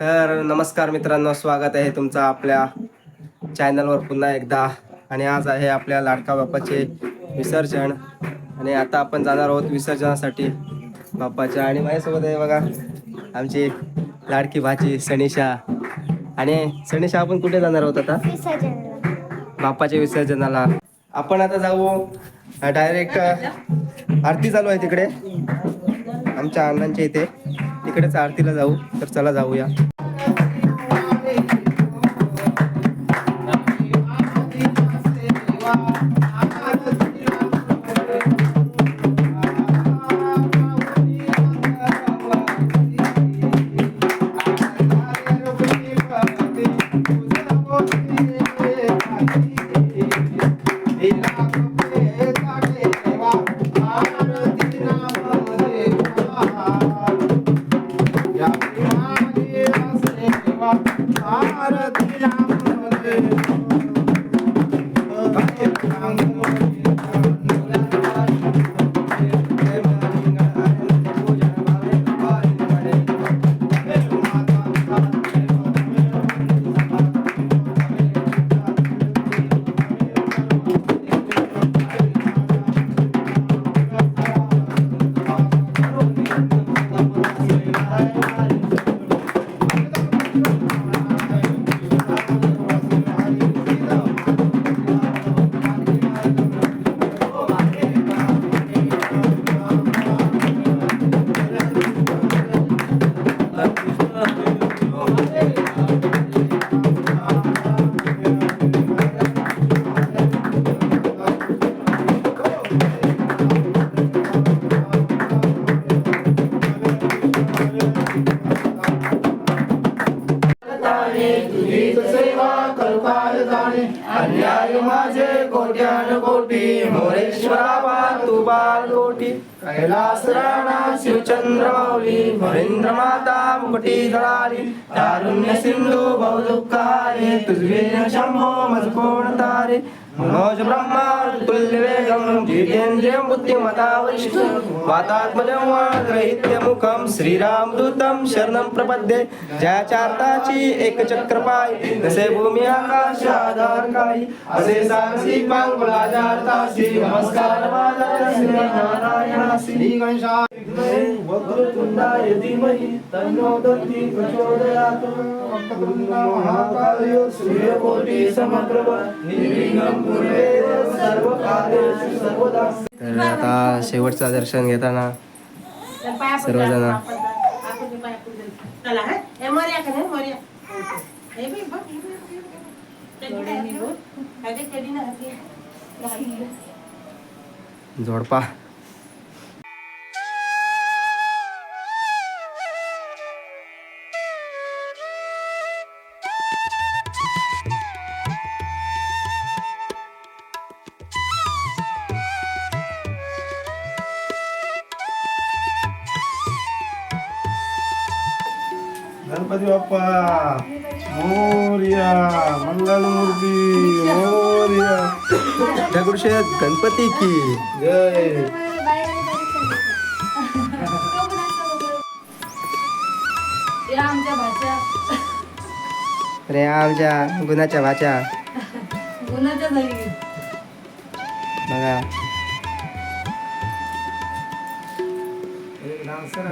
तर नमस्कार मित्रांनो स्वागत आहे तुमचं आपल्या चॅनलवर पुन्हा एकदा. आणि आज आहे आपल्या लाडका बाप्पाचे विसर्जन. आणि आता आपण जाणार आहोत विसर्जनासाठी बाप्पाच्या. आणि माझ्यासोबत आहे बघा आमची लाडकी भाची सनिशा आणि सनिशा आपण कुठे जाणार आहोत आता? बाप्पाच्या विसर्जनाला. आपण आता जाऊ डायरेक्ट आरती चालू आहे तिकडे. आमच्या अण्णांच्या इथे. तिकडेच आरतीला जाऊ तर चला जाऊया. अन्याय माझे कोट्यान कोटी मोरेश्वरा तू बाल कोटी कैलास राणा शिवचंद्र माऊली महेंद्र माता मुकटी धळाली तारुण्य सिंधू बहुदुःखारे तुझे शंभो मज कोण तारे. मनोज ब्रह्मा तुल्य वेगम बुद्धिमता वरिष्ठ वातात्मजं वाग्रहित्य मुखं श्रीराम दूतं शरणं प्रपद्ये जयाचार्ताची अर्थाची एक चक्रपाय जसे भूमी आकाश आधार काही असे सारसी पांगुलाच्या अर्थाशी नमस्कार श्री नारायणासी श्री गणेशाय वक्रतुंडाय धीमहि तन्नो दन्ति प्रचोदयात् महाकाय सूर्यकोटि समप्रभ निर्विघ्नं कुर्वेद सर्वकार्येषु सर्वदा तर आता शेवटचं दर्शन घेताना सर्वजण चला गणपती बाप्पा मोर्या. मंगलमूर्ती मोर्या दगडूशेठ गणपती की. जय. आमच्या भाषा रे आमच्या गुणाच्या भाच्या. बघा.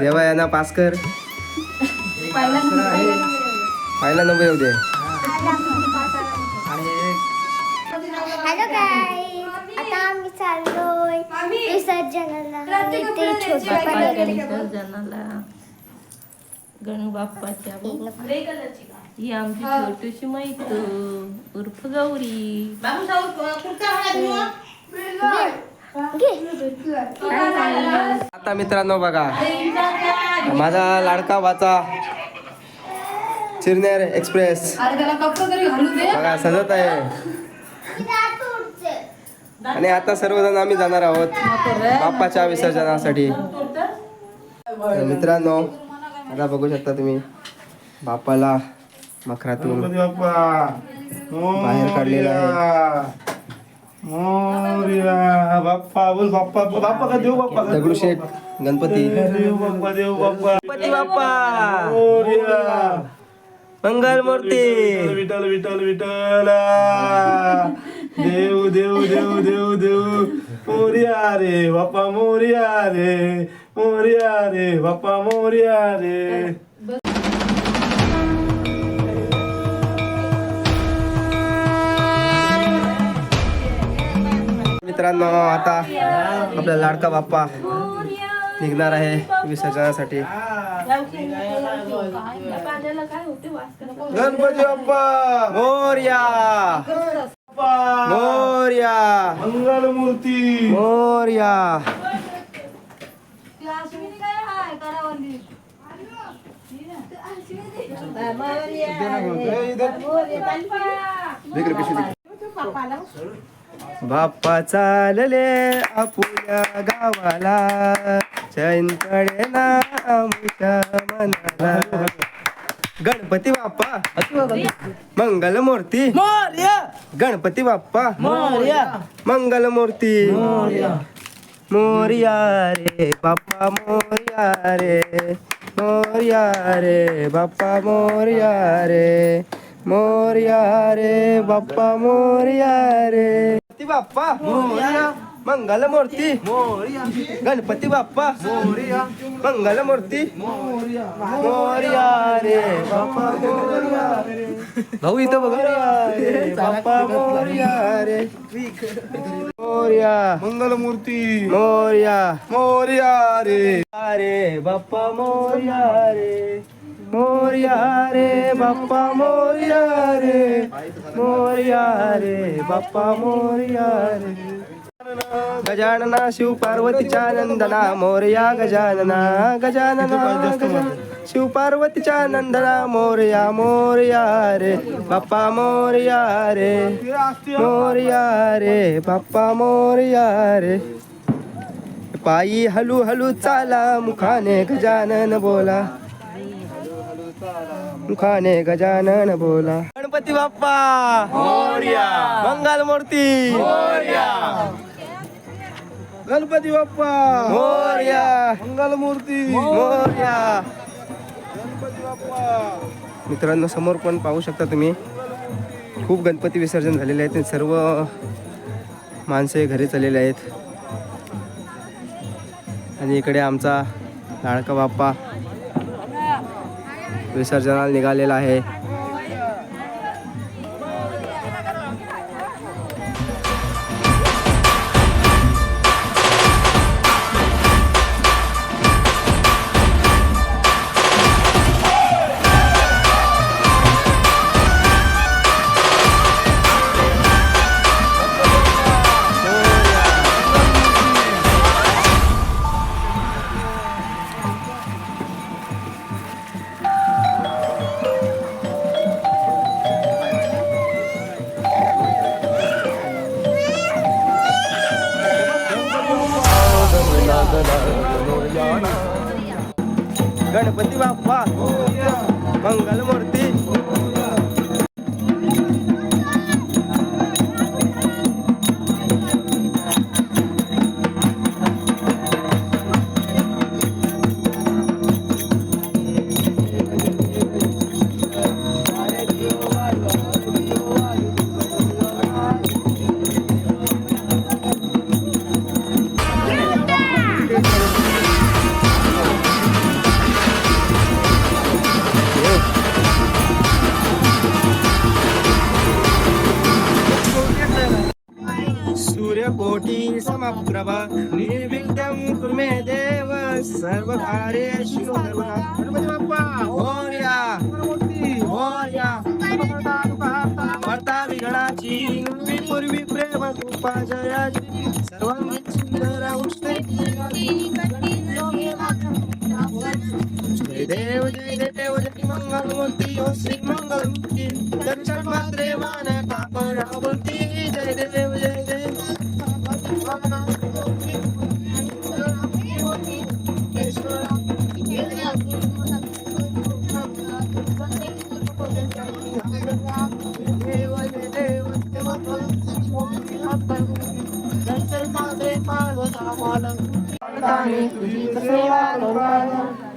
देवा यांना पास कर. पहिला येऊ दे. हॅलो आता आम्ही चाललोय विसर्जनाला. गणू बाप्पाच्या ही आमची छोटीशी मैत्र उर्फ गौरी. आता मित्रांनो बघा. माझा लाडका वाचा. चिरनेर एक्सप्रेस. अरे त्याला कपडे तरी घालू दे. बघा सजत आहे. आणि आता सर्वजण आम्ही जाणार आहोत बाप्पाच्या विसर्जनासाठी. तर मित्रांनो आता बघू शकता तुम्ही बाप्पाला मखरातून बाहेर काढलेला आहे. मोर्या. बाप्पा बोल बाप्पा बाप्पा का देऊ बाप्पा दगडूशेठ गणपती. देव बाप्पा देव बाप्पा. गणपती बाप्पा. मोर्या मंगलमूर्ती विठ्ठल विठ्ठल विठ्ठल देव देव देव देव देव. मोर्या रे बाप्पा मोर्या रे मोर्या रे बाप्पा मोर्या रे मित्रांनो आता आपला लाडका बाप्पा निघणार आहे विसर्जनासाठी. गणपती बाप्पा! मोर्या! बाप्पा मोर्या! मंगलमूर्ती! मोर्या! बाप्पा चालले आपुल्या गावाला. चैनकडे ना आमच्या मनाला गणपती बाप्पा. मंगलमूर्ती. गणपती बाप्पा. मंगलमूर्ती. मोर्या. रे बाप्पा मोर्या रे. मोर्या रे बाप्पा मोर्या रे. मोर्या रे बाप्पा मोर्या रे. बाप्पा. मोर्या. मंगलमूर्ती। गणपती बाप्पा। मोर्या। मंगलमूर्ती। मोर्या। रे बाप्पा मोर्या रे। भाऊ इथं बघा. रे बाप्पा मोर्या रे। मोर्या। मंगलमूर्ती। मोर्या। मोर्या रे। रे बाप्पा मोर्या रे। मोर्या रे बाप्पा मोर्या रे। मोर्या रे बाप्पा मोर्या रे। गजानना शिव पार्वतीच्या नंदना मोर्या गजानना गजानना शिव पार्वतीच्या नंदना मोर्या मोर्या रे बाप्पा मोर्या रे मोर्या रे बाप्पा मोर्या रे. पायी हलू हलू चाला मुखाने गजानन बोला. मुखाने गजानन बोला. गणपती बाप्पा मोर्या. मंगल मूर्ती मोर्या. गणपती बाप्पा. मोर्या. मंगलमूर्ती. मोर्या. गणपती बाप्पा. मित्रांनो समोर पण पाहू शकता तुम्ही. खूप गणपती विसर्जन झालेले आहेत आणि सर्व माणसे घरी चाललेले आहेत. आणि इकडे आमचा लाडका बाप्पा विसर्जनाला निघालेला आहे. गणपती बाप्पा मंगल मूर्ती सूर्यकोटी समप्रभ निर्विघ्नं कुरु मे देव सर्वकार्येषु बाप्पा पूर्वी प्रेम कृपा जयाची। सुंदर जय देव जय देव जय मंगलमूर्ती ओ श्री मंगलमूर्ती दर्शन मात्रे मान कापडा जय देव जय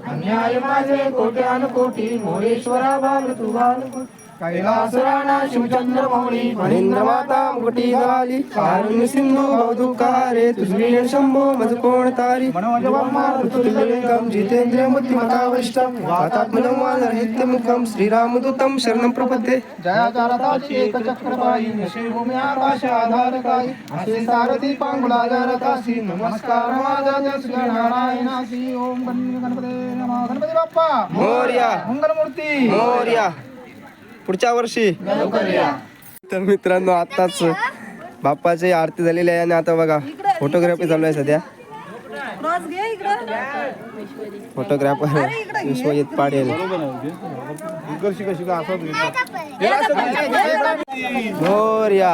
अन्याय माझे कोट्यान कोटी मोरेश्वरा बाल तू बाल कैलास राणा शिवचंद्र मौली महेंद्र माता मुकुटी झाली कारुण्य सिंधू भवदुकारे तुझे शंभो मज कोण तारी मनोज जितेंद्र बुद्धिमता मुखम श्रीरामदूतं शरणं प्रपद्ये। जयाचारताची एक चक्रपायी नशे भूमी आकाश आधारकाई असे सारथी पांगुलाधारकाशी नमस्कार माझा जय श्री नारायणासी ओम गणपती नमः. गणपती बाप्पा! मोर्या! मंगलमूर्ती! मोर्या! पुढच्या वर्षी. तर मित्रांनो आताच बाप्पाची आरती झालेली आहे आणि आता बघा फोटोग्राफी चालू आहे सध्या. फोटोग्राफर विश्वजित पाटील. मोर्या.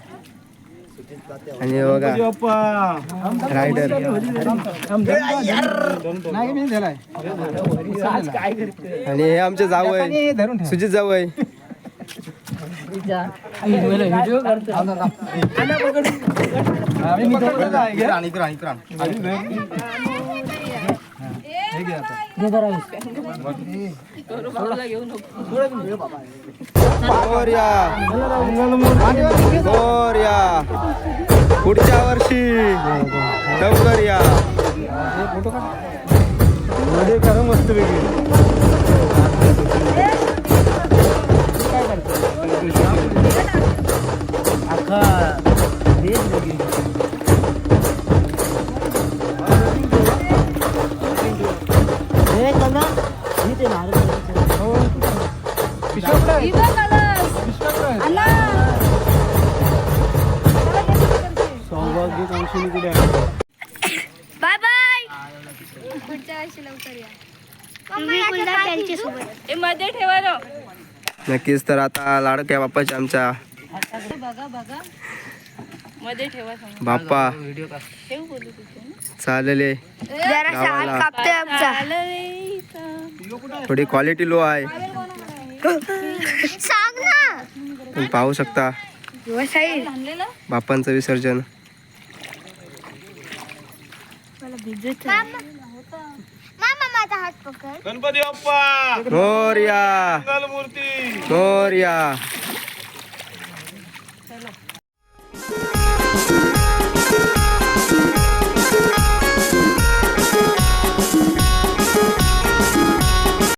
आणि हे बघा रायडर आणि हे आमचे जावं आहे सुजित जावं आहे. मोर्या पुढच्या वर्षी. लवकर या. मध्ये करा मस्त वेगळी. लवकर या. मध्ये ठेवा ना. नक्कीच तर आता लाडक्या बाप्पाच्या आमच्या बघा बघा. मध्ये ठेवा. बाप्पा. इथं. थोडी क्वालिटी लो आहे. सांग ना. तुम्ही पाहू शकता? बाप्पांचं विसर्जन. हात पकड. गणपती बाप्पा! मोर्या मंगलमूर्ती! मोर्या